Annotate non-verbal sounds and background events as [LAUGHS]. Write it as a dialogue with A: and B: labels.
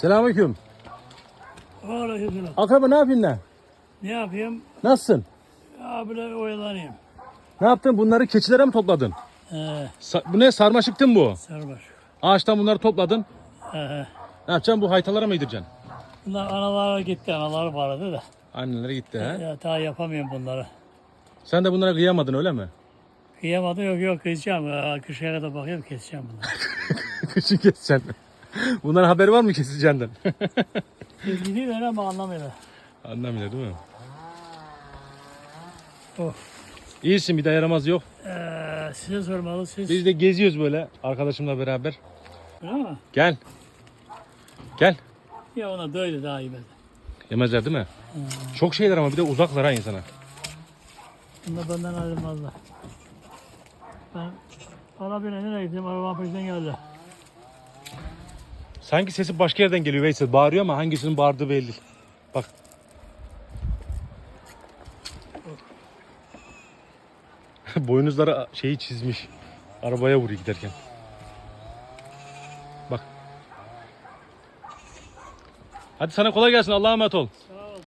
A: Selamünaleyküm.
B: Aleykümselam.
A: Akraba ne yapıyorsun lan?
B: Ne yapayım?
A: Nasılsın?
B: Abiler oyalanayım.
A: Ne yaptın? Bunları keçilere mi topladın?
B: Ee,
A: Sa- bu ne? Sarmaşıktı mı bu?
B: sarmaş.
A: Ağaçtan bunları topladın.
B: Ee,
A: Ne yapacaksın? Bu haytalara mı yedireceksin?
B: bunlar analara gitti. Analar vardı da.
A: Annelere gitti ha.
B: Ya, daha yapamıyorum bunları.
A: Sen de bunlara kıyamadın öyle mi?
B: Kıyamadım yok yok keseceğim. Aa, Kışaya kadar bakıyorum keseceğim bunları. [LAUGHS]
A: Kışın keseceksin. [LAUGHS] Bunların haberi var mı keseceğinden?
B: Gidiyorlar ama anlamıyorlar.
A: Anlamıyor değil mi?
B: Oh.
A: İyisin bir de yaramaz yok.
B: Ee, size sormalı siz.
A: Biz de geziyoruz böyle arkadaşımla beraber.
B: Mi?
A: Gel. Gel.
B: Ya ona böyle daha iyi ben.
A: Yemezler değil mi? Çok şeyler ama bir de uzaklar ha insana.
B: Bunlar benden ayrılmazlar. Ben arabaya nereye gittim? Arabam peşinden geldi.
A: Sanki sesi başka yerden geliyor Veysel. Bağırıyor ama hangisinin bağırdığı belli. Bak. [LAUGHS] Boynuzları şeyi çizmiş. Arabaya vuruyor giderken. Bak. Hadi sana kolay gelsin. Allah'a emanet ol.